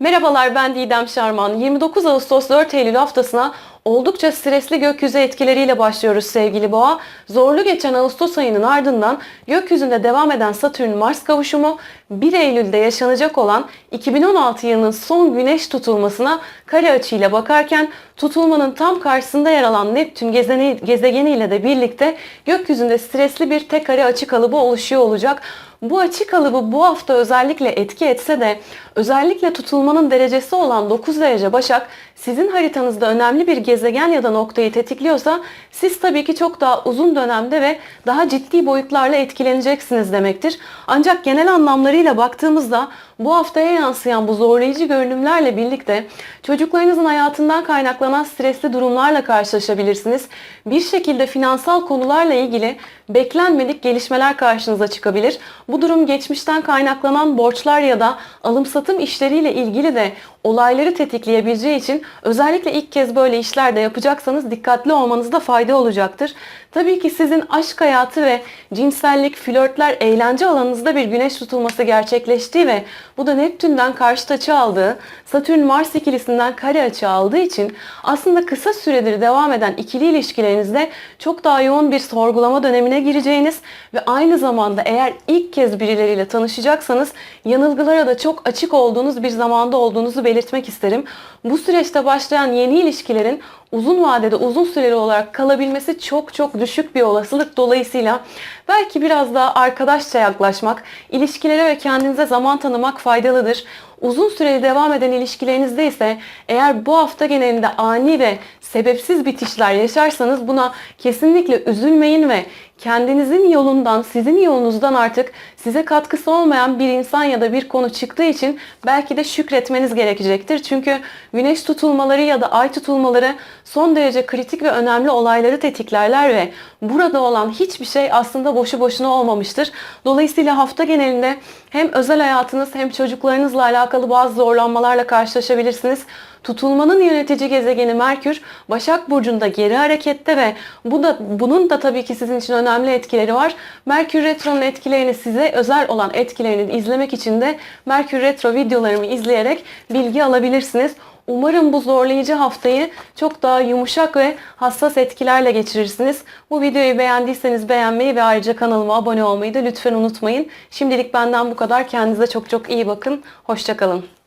Merhabalar ben Didem Şarman. 29 Ağustos 4 Eylül haftasına oldukça stresli gökyüzü etkileriyle başlıyoruz sevgili boğa. Zorlu geçen Ağustos ayının ardından gökyüzünde devam eden Satürn-Mars kavuşumu 1 Eylül'de yaşanacak olan 2016 yılının son güneş tutulmasına kare açıyla bakarken tutulmanın tam karşısında yer alan Neptün gezeni, gezegeniyle de birlikte gökyüzünde stresli bir tek kare açı kalıbı oluşuyor olacak. Bu açı kalıbı bu hafta özellikle etki etse de özellikle tutulmanın derecesi olan 9 derece Başak sizin haritanızda önemli bir gezegen ya da noktayı tetikliyorsa siz tabii ki çok daha uzun dönemde ve daha ciddi boyutlarla etkileneceksiniz demektir. Ancak genel anlamlarıyla baktığımızda bu haftaya yansıyan bu zorlayıcı görünümlerle birlikte çocuklarınızın hayatından kaynaklanan stresli durumlarla karşılaşabilirsiniz. Bir şekilde finansal konularla ilgili beklenmedik gelişmeler karşınıza çıkabilir. Bu durum geçmişten kaynaklanan borçlar ya da alım satım işleriyle ilgili de olayları tetikleyebileceği için özellikle ilk kez böyle işler de yapacaksanız dikkatli olmanızda fayda olacaktır. Tabii ki sizin aşk hayatı ve cinsellik, flörtler, eğlence alanınızda bir güneş tutulması gerçekleştiği ve bu da Neptün'den karşıt açı aldığı, Satürn-Mars ikilisinden kare açı aldığı için aslında kısa süredir devam eden ikili ilişkilerinizde çok daha yoğun bir sorgulama dönemine gireceğiniz ve aynı zamanda eğer ilk kez birileriyle tanışacaksanız yanılgılara da çok açık olduğunuz bir zamanda olduğunuzu belirtmek isterim. Bu süreçte başlayan yeni ilişkilerin uzun vadede uzun süreli olarak kalabilmesi çok çok düşük bir olasılık. Dolayısıyla belki biraz daha arkadaşça yaklaşmak, ilişkilere ve kendinize zaman tanımak faydalıdır. Uzun süreli devam eden ilişkilerinizde ise eğer bu hafta genelinde ani ve sebepsiz bitişler yaşarsanız buna kesinlikle üzülmeyin ve kendinizin yolundan, sizin yolunuzdan artık size katkısı olmayan bir insan ya da bir konu çıktığı için belki de şükretmeniz gerekecektir. Çünkü güneş tutulmaları ya da ay tutulmaları son derece kritik ve önemli olayları tetiklerler ve burada olan hiçbir şey aslında boşu boşuna olmamıştır. Dolayısıyla hafta genelinde hem özel hayatınız hem çocuklarınızla alakalı bazı zorlanmalarla karşılaşabilirsiniz. Tutulmanın yönetici gezegeni Merkür Başak Burcu'nda geri harekette ve bu da bunun da tabii ki sizin için önemli etkileri var. Merkür Retro'nun etkilerini size özel olan etkilerini izlemek için de Merkür Retro videolarımı izleyerek bilgi alabilirsiniz. Umarım bu zorlayıcı haftayı çok daha yumuşak ve hassas etkilerle geçirirsiniz. Bu videoyu beğendiyseniz beğenmeyi ve ayrıca kanalıma abone olmayı da lütfen unutmayın. Şimdilik benden bu kadar. Kendinize çok çok iyi bakın. Hoşçakalın.